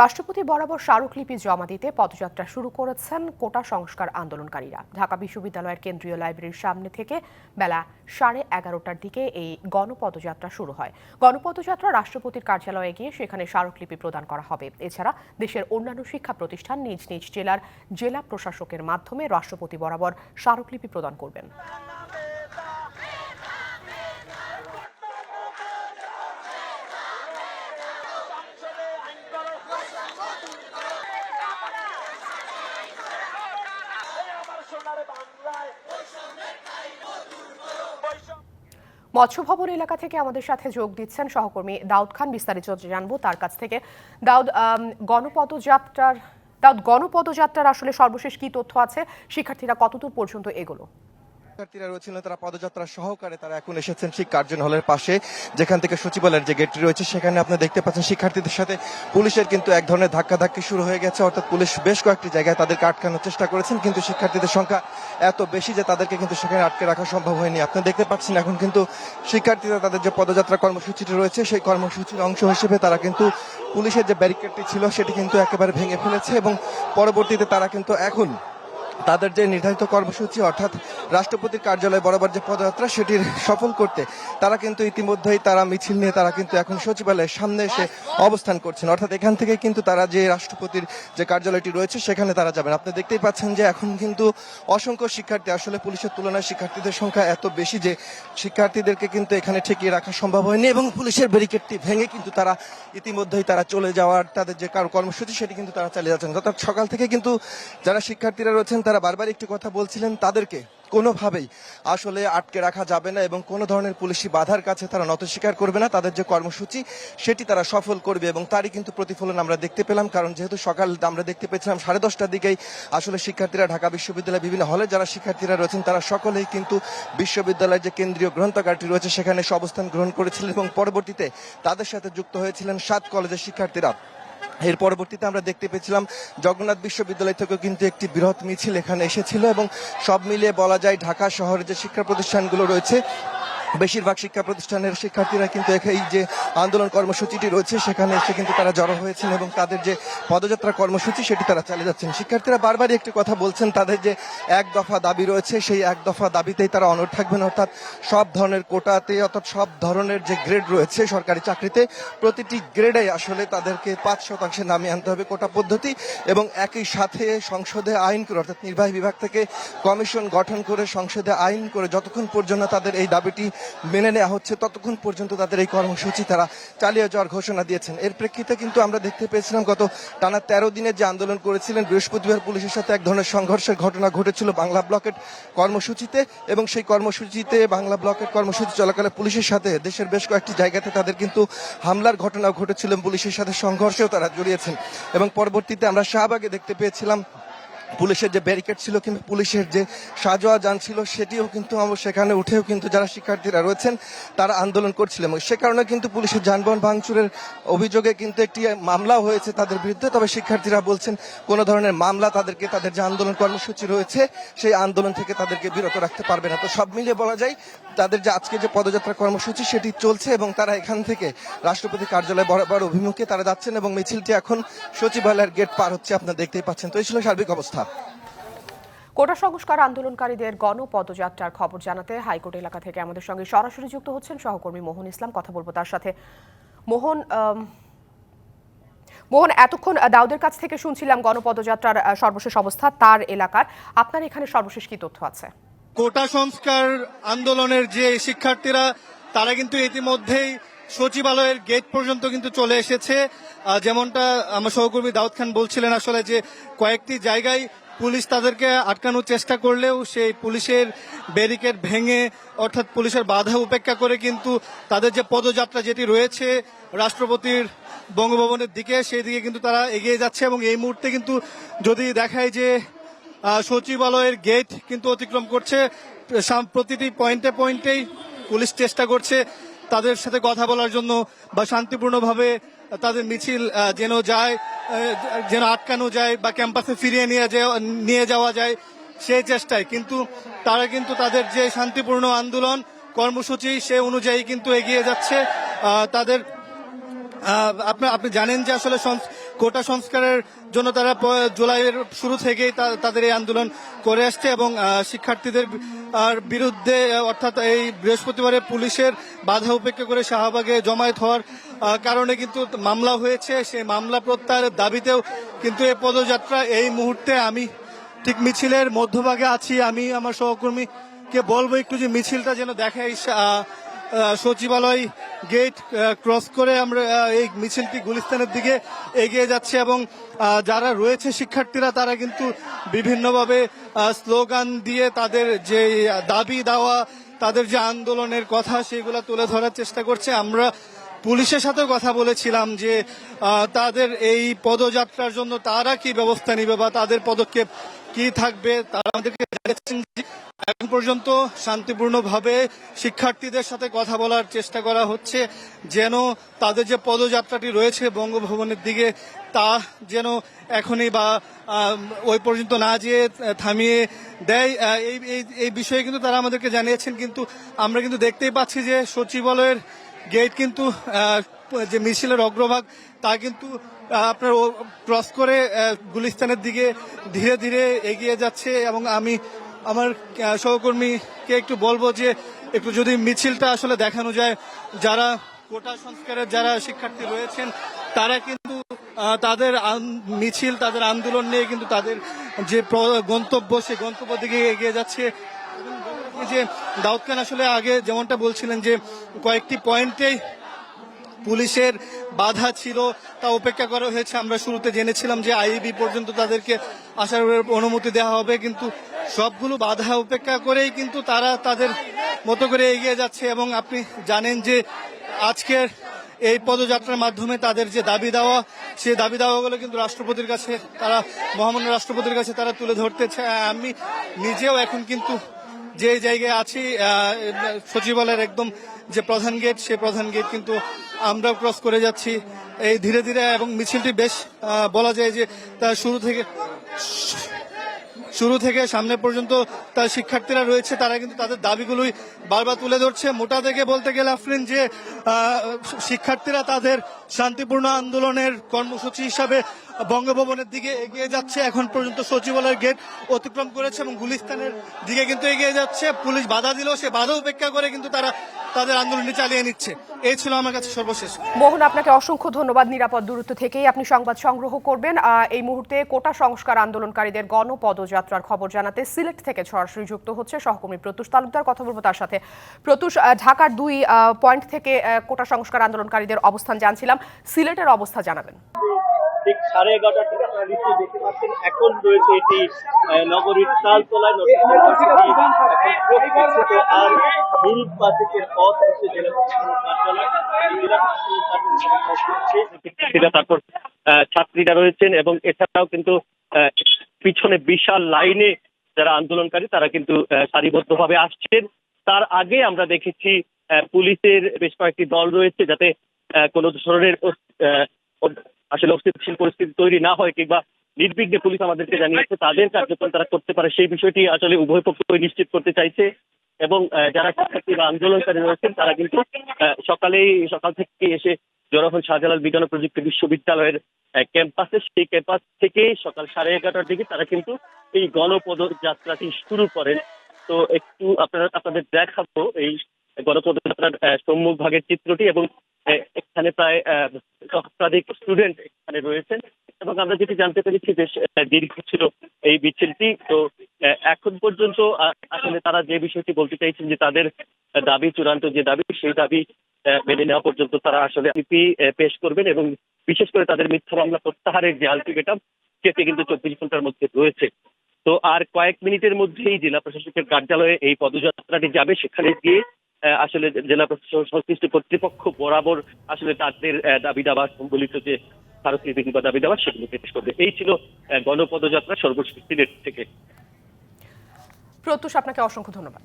রাষ্ট্রপতি বরাবর স্মারকলিপি জমা দিতে পদযাত্রা শুরু করেছেন কোটা সংস্কার আন্দোলনকারীরা। ঢাকা বিশ্ববিদ্যালয়ের কেন্দ্রীয় লাইব্রেরির সামনে থেকে বেলা সাড়ে এগারোটার দিকে এই গণপদযাত্রা শুরু হয়। গণপদযাত্রা রাষ্ট্রপতির কার্যালয়ে গিয়ে সেখানে স্মারকলিপি প্রদান করা হবে। এছাড়া দেশের অন্যান্য শিক্ষা প্রতিষ্ঠান নিজ নিজ জেলার জেলা প্রশাসকের মাধ্যমে রাষ্ট্রপতি বরাবর স্মারকলিপি প্রদান করবেন। মৎস্য ভবন এলাকা থেকে আমাদের সাথে যোগ দিচ্ছেন সহকর্মী দাউদ খান। বিস্তারিত জানব তার কাছ থেকে। দাউদ গণপদযাত্রার দাউদ, গণপদযাত্রার আসলে সর্বশেষ কি তথ্য আছে? শিক্ষার্থীরা কতদূর পর্যন্ত এগোলো? শিক্ষার্থীরা রয়েছিলেন তারা পদযাত্রা সহকারে তারা এখন এসেছেন সেই কার্জন হলের পাশে, যেখান থেকে সচিবালয়ের যে গেটটি রয়েছে, সেখানে আপনি দেখতে পাচ্ছেন শিক্ষার্থীদের সাথে পুলিশের কিন্তু এক ধরনের ধাক্কাধাক্কি শুরু হয়ে গেছে। অর্থাৎ পুলিশ বেশ কয়েকটি জায়গায় তাদেরকে আটকানোর চেষ্টা করেছেন, কিন্তু শিক্ষার্থীদের সংখ্যা এত বেশি যে তাদেরকে কিন্তু সেখানে আটকে রাখা সম্ভব হয়নি। আপনি দেখতে পাচ্ছেন এখন কিন্তু শিক্ষার্থীরা তাদের যে পদযাত্রা কর্মসূচিটি রয়েছে, সেই কর্মসূচির অংশ হিসেবে তারা কিন্তু পুলিশের যে ব্যারিকেডটি ছিল, সেটি কিন্তু একেবারে ভেঙে ফেলেছে এবং পরবর্তীতে তারা কিন্তু এখন তাদের যে নির্ধারিত কর্মসূচি, অর্থাৎ রাষ্ট্রপতির কার্যালয় বরাবর যে পদযাত্রা, সেটির সফল করতে তারা কিন্তু ইতিমধ্যেই তারা মিছিল নিয়ে তারা কিন্তু এখন সচিবালয়ের সামনে এসে অবস্থান করছেন। অর্থাৎ এখান থেকে কিন্তু তারা যে রাষ্ট্রপতির যে কার্যালয়টি রয়েছে, সেখানে তারা যাবেন। আপনি দেখতেই পাচ্ছেন যে এখন কিন্তু অসংখ্য শিক্ষার্থী, আসলে পুলিশের তুলনায় শিক্ষার্থীদের সংখ্যা এত বেশি যে শিক্ষার্থীদেরকে কিন্তু এখানে ঠেকিয়ে রাখা সম্ভব হয়নি এবং পুলিশের ব্যারিকেডটি ভেঙে কিন্তু তারা ইতিমধ্যেই তারা চলে যাওয়ার তাদের যে কার- কর্মসূচি, সেটি কিন্তু তারা চালিয়ে যাচ্ছেন। গত সকাল থেকে কিন্তু যারা শিক্ষার্থীরা রয়েছেন তারা বারবার একটি কথা বলছিলেন তাদেরকে কোনোভাবেই আসলে আটকে রাখা যাবে না এবং কোনো ধরনের পুলিশি বাধার কাছে তারা নত স্বীকার করবে না। তাদের যে কর্মসূচি, সেটি তারা সফল করবে এবং তারই কিন্তু প্রতিফলন আমরা দেখতে পেলাম। কারণ যেহেতু সকাল আমরা দেখতে পেয়েছিলাম সাড়ে দশটার দিকেই আসলে শিক্ষার্থীরা ঢাকা বিশ্ববিদ্যালয়ের বিভিন্ন হলে যারা শিক্ষার্থীরা রয়েছেন, তারা সকলেই কিন্তু বিশ্ববিদ্যালয়ের যে কেন্দ্রীয় গ্রন্থাগারটি রয়েছে, সেখানে এসে অবস্থান গ্রহণ করেছিলেন এবং পরবর্তীতে তাদের সাথে যুক্ত হয়েছিলেন সাত কলেজের শিক্ষার্থীরা। এর পরবর্তীতে আমরা দেখতে পেয়েছিলাম জগন্নাথ বিশ্ববিদ্যালয় থেকেও কিন্তু একটি বৃহৎ মিছিল এখানে এসেছিল এবং সব মিলিয়ে বলা যায় ঢাকা শহরে যে শিক্ষা প্রতিষ্ঠানগুলো রয়েছে বেশিরভাগ শিক্ষা প্রতিষ্ঠানের শিক্ষার্থীরা কিন্তু এই যে আন্দোলন কর্মসূচিটি রয়েছে, সেখানে এসে কিন্তু তারা জড়ো হয়েছেন এবং তাদের যে পদযাত্রা কর্মসূচি, সেটি তারা চালিয়ে যাচ্ছেন। শিক্ষার্থীরা বারবারই একটি কথা বলছেন, তাদের যে এক দফা দাবি রয়েছে, সেই এক দফা দাবিতেই তারা অনড় থাকবেন, অর্থাৎ সব ধরনের কোটাতে, অর্থাৎ সব ধরনের যে গ্রেড রয়েছে সরকারি চাকরিতে, প্রতিটি গ্রেডে আসলে তাদেরকে পাঁচ শতাংশে নামিয়ে আনতে হবে কোটা পদ্ধতি এবং একই সাথে সংসদে আইন করে, অর্থাৎ নির্বাহী বিভাগ থেকে কমিশন গঠন করে সংসদে আইন করে, যতক্ষণ পর্যন্ত তাদের এই দাবিটি মেনে নেওয়া হচ্ছে। ততক্ষণ পর্যন্ত তাদের এই কর্মসূচি তারা চালিয়ে যাওয়ার ঘোষণা দিয়েছেন। এর প্রেক্ষিতে কিন্তু আমরা দেখতে পেয়েছিলাম গত টানা তেরো দিনের যে আন্দোলন করেছিলেন, বৃহস্পতিবার পুলিশের সাথে এক ধরনের সংঘর্ষের ঘটনা ঘটেছিল বাংলা ব্লকের কর্মসূচিতে এবং সেই কর্মসূচিতে বাংলা ব্লকের কর্মসূচি চলাকালে পুলিশের সাথে দেশের বেশ কয়েকটি জায়গাতে তাদের কিন্তু হামলার ঘটনাও ঘটেছিল পুলিশের সাথে সংঘর্ষেও তারা জড়িয়েছেন। এবং পরবর্তীতে আমরা শাহবাগে দেখতে পেয়েছিলাম পুলিশের যে ব্যারিকেড ছিল কিংবা পুলিশের যে সাজোয়া যান ছিল, সেটিও কিন্তু সেখানে উঠেও কিন্তু যারা শিক্ষার্থীরা রয়েছেন, তারা আন্দোলন করছিলেন এবং সে কারণে কিন্তু পুলিশের যানবাহন ভাঙচুরের অভিযোগে কিন্তু একটি মামলাও হয়েছে তাদের বিরুদ্ধে। তবে শিক্ষার্থীরা বলছেন, কোনো ধরনের মামলা তাদেরকে, তাদের যে আন্দোলন কর্মসূচি রয়েছে, সেই আন্দোলন থেকে তাদেরকে বিরত রাখতে পারবে না। তো সব মিলিয়ে বলা যায়, তাদের যে আজকে যে পদযাত্রা কর্মসূচি, সেটি চলছে এবং তারা এখান থেকে রাষ্ট্রপতি কার্যালয় বরাবর অভিমুখে তারা যাচ্ছেন এবং মিছিলটি এখন সচিবালয়ের গেট পার হচ্ছে, আপনারা দেখতেই পাচ্ছেন। তো এই ছিল সার্বিক অবস্থা। কোটা সংস্কার আন্দোলনকারীদের গণপদযাত্রার খবর জানাতে হাইকোর্ট এলাকা থেকে আমাদের সঙ্গে সরাসরি যুক্ত হচ্ছেন সহকর্মী মোহন ইসলাম। কথা বলব তার সাথে। মোহন মোহন এতক্ষণ দাউদের কাছ থেকে শুনছিলাম গণপদযাত্রার সর্বশেষ অবস্থা তার এলাকার। আপনার এখানে সর্বশেষ কি তথ্য আছে? কোটা সংস্কার আন্দোলনের যে শিক্ষার্থীরা তারা কিন্তু ইতিমধ্যেই সচিবালয়ের গেট পর্যন্ত কিন্তু চলে এসেছে। যেমনটা আমার সহকর্মী দাউদ খান বলছিলেন আসলে যে কয়েকটি জায়গায় পুলিশ তাদেরকে আটকানোর চেষ্টা করলেও সেই পুলিশের ব্যারিকেড ভেঙে অর্থাৎ পুলিশের বাধা উপেক্ষা করে কিন্তু তাদের যে পদযাত্রা যেটি রয়েছে রাষ্ট্রপতির বঙ্গভবনের দিকে, সেই দিকে কিন্তু তারা এগিয়ে যাচ্ছে এবং এই মুহূর্তে কিন্তু যদি দেখায় যে সচিবালয়ের গেট কিন্তু অতিক্রম করছে প্রতিটি পয়েন্টে পয়েন্টেই পুলিশ চেষ্টা করছে। তাদের সাথে কথা বলার জন্য বা শান্তিপূর্ণভাবে তাদের মিছিল যেন যায় যেন আটকানো যায় বা ক্যাম্পাসে ফিরিয়ে নিয়ে যাওয়া নিয়ে যাওয়া যায় সেই চেষ্টায়। কিন্তু তারা কিন্তু তাদের যে শান্তিপূর্ণ আন্দোলন কর্মসূচি, সে অনুযায়ী কিন্তু এগিয়ে যাচ্ছে। তাদের আপনি জানেন যে আসলে কোটা সংস্কারের জন্য তারা জুলাইয়ের শুরু থেকেই তাদের এই আন্দোলন করে আসছে এবং শিক্ষার্থীদের, আর বিরুদ্ধে অর্থাৎ এই বৃহস্পতিবারে পুলিশের বাধা উপেক্ষা করে শাহবাগে জমায়েত হওয়ার কারণে কিন্তু মামলা হয়েছে। সেই মামলা প্রত্যাহারের দাবিতেও কিন্তু এই পদযাত্রা এই মুহূর্তে আমি ঠিক মিছিলের মধ্যভাগে আছি। আমি আমার সহকর্মীকে বলব একটু যে মিছিলটা যেন দেখাই সচিবালয় গেট ক্রস করে আমরা এই মিছিলটি গুলিস্তানের দিকে এগিয়ে যাচ্ছে এবং যারা রয়েছে শিক্ষার্থীরা, তারা কিন্তু বিভিন্নভাবে স্লোগান দিয়ে তাদের যে দাবি দেওয়া, তাদের যে আন্দোলনের কথা, সেগুলো তুলে ধরার চেষ্টা করছে। আমরা পুলিশের সাথেও কথা বলেছিলাম যে তাদের এই পদযাত্রার জন্য তারা কি ব্যবস্থা নেবে বা তাদের পদক্ষেপ কি থাকবে, তারা আমাদেরকে জানিয়েছেন এখন পর্যন্ত শান্তিপূর্ণভাবে শিক্ষার্থীদের সাথে কথা বলার চেষ্টা করা হচ্ছে, যেন তাদের যে পদযাত্রাটি রয়েছে বঙ্গভবনের দিকে, তা যেন এখনই বা ওই পর্যন্ত না যেয়ে থামিয়ে দেয়। এই- এই বিষয়ে কিন্তু তারা আমাদেরকে জানিয়েছেন, কিন্তু আমরা কিন্তু দেখতেই পাচ্ছি যে সচিবালয়ের গেট কিন্তু যে মিছিলের অগ্রভাগ, তা কিন্তু আপনার ক্রস করে গুলিস্তানের দিকে ধীরে ধীরে এগিয়ে যাচ্ছে এবং আমি আমার সহকর্মীকে একটু বলব যে, একটু যদি মিছিলটা আসলে দেখানো যায়, যারা কোটা সংস্কারের যারা শিক্ষার্থী রয়েছেন, তারা কিন্তু তাদের মিছিল, তাদের আন্দোলন নিয়ে কিন্তু তাদের যে গন্তব্য সেই গন্তব্য দিকে এগিয়ে যাচ্ছে। এই যে দাউদ খান আসলে আগে যেমনটা বলছিলেন যে কয়েকটি পয়েন্টেই পুলিশের বাধা ছিল, তা উপেক্ষা করা হয়েছে। আমরা শুরুতে জেনেছিলাম যে আইবি পর্যন্ত তাদেরকে আসার অনুমতি দেওয়া হবে, কিন্তু সবগুলো বাধা উপেক্ষা করেই কিন্তু তারা তাদের মতো করে এগিয়ে যাচ্ছে। এবং আপনি জানেন যে আজকের এই পদযাত্রার মাধ্যমে তাদের যে দাবি দেওয়া, সেই দাবি দেওয়াগুলো কিন্তু রাষ্ট্রপতির কাছে, তারা মহামান্য রাষ্ট্রপতির কাছে তারা তুলে ধরতে চায় আমি নিজেও এখন কিন্তু যে জায়গায় আছি সচিবালয়ের একদম যে প্রধান গেট সেই প্রধান গেট কিন্তু আমরা ক্রস করে যাচ্ছি। এই ধীরে ধীরে এবং মিছিলটি বেশ বলা যায় যে তার শুরু থেকে শুরু থেকে সামনে পর্যন্ত তার শিক্ষার্থীরা রয়েছে, তারা কিন্তু তাদের দাবিগুলোই বারবার তুলে ধরছে। মোটা থেকে বলতে গেলে আফরিন যে শিক্ষার্থীরা তাদের শান্তিপূর্ণ আন্দোলনের কর্মসূচি হিসাবে বঙ্গভবনের দিকে এগিয়ে যাচ্ছে এখন পর্যন্ত সচিবালয়ের গেট অতিক্রম করেছে এবং গুলিস্তানের দিকে কিন্তু এগিয়ে যাচ্ছে। পুলিশ বাধা দিলেও, সে বাধা উপেক্ষা করে কিন্তু তারা তাদের আন্দোলনটি চালিয়ে নিচ্ছে। এই ছিল আমার কাছে সর্বশেষ। মোহন, আপনাকে অসংখ্য ধন্যবাদ নিরাপদ দূরত্ব থেকেই। আপনি সংবাদ সংগ্রহ করবেন। এই মুহূর্তে কোটা সংস্কার আন্দোলনকারীদের গণপদযাত্রার খবর জানাতে সিলেট থেকে সরাসরি যুক্ত হচ্ছে সহকর্মী প্রত্যুষ তালুকদার। কথা বলব তার সাথে। প্রত্যুষ ঢাকার দুই পয়েন্ট থেকে কোটা সংস্কার আন্দোলনকারীদের অবস্থান জানছিলাম। সিলেটের অবস্থা জানাবেন। ঠিক সাড়ে এগারোটা থেকে আপনারা নিশ্চয়ই দেখতে পাচ্ছেন, এখন রয়েছে এটি নগরীর তালতলায় আর পাসিকের পথ হচ্ছে জেলা তারপর ছাত্রীরা রয়েছেন এবং এছাড়াও কিন্তু পিছনে বিশাল লাইনে যারা আন্দোলনকারী, তারা কিন্তু সারিবদ্ধভাবে আসছেন। তার আগে আমরা দেখেছি পুলিশের বেশ কয়েকটি দল রয়েছে যাতে কোনো ধরনের আসলে অস্থিতিশীল পরিস্থিতি তৈরি না হয় কিংবা নির্বিঘ্নে পুলিশ আমাদেরকে জানিয়েছে, তাদের কার্যক্রম তারা করতে পারে। সেই বিষয়টি আসলে উভয় পক্ষই নিশ্চিত করতে চাইছে এবং যারা শিক্ষার্থী বা আন্দোলনকারী রয়েছেন, তারা কিন্তু সকালেই, সকাল থেকে এসে জড়ো শাহজালাল বিজ্ঞান ও প্রযুক্তি বিশ্ববিদ্যালয়ের ক্যাম্পাসে, সেই ক্যাম্পাস থেকে সকাল সাড়ে এগারোটার দিকে তারা কিন্তু এই গণপদযাত্রাটি শুরু করেন। তো একটু আপনারা, আপনাদের দেখাবো এই গণপদযাত্রার সম্মুখ ভাগের চিত্রটি এবং এখানে প্রায় সহস্রাধিক স্টুডেন্ট এখানে রয়েছেন এবং আমরা যেটি জানতে পেরেছি বেশ দীর্ঘ ছিল এই মিছিলটি। তো এখন পর্যন্ত আসলে তারা যে বিষয়টি বলতে চাইছেন যে তাদের দাবি, চূড়ান্ত যে দাবি, সেই দাবি মেনে নেওয়া পর্যন্ত তারা আসলে আইপি পেশ করবেন এবং বিশেষ করে তাদের মিথ্যা মামলা প্রত্যাহারের যে আলটিমেটাম, সেটি কিন্তু চব্বিশ ঘণ্টার মধ্যে রয়েছে। তো আর কয়েক মিনিটের মধ্যেই জেলা প্রশাসকের কার্যালয়ে এই পদযাত্রাটি যাবে। সেখানে গিয়ে আসলে জেলা প্রশাসন সংশ্লিষ্ট কর্তৃপক্ষ বরাবর আসলে তাদের দাবি দাবার সম্বলিত যে স্মারকলিপি কিংবা দাবি দাবার সেগুলো পেশ করবে। এই ছিল গণপদযাত্রা সর্বশেষ সিলেট থেকে। প্রত্যুষ, আপনাকে অসংখ্য ধন্যবাদ।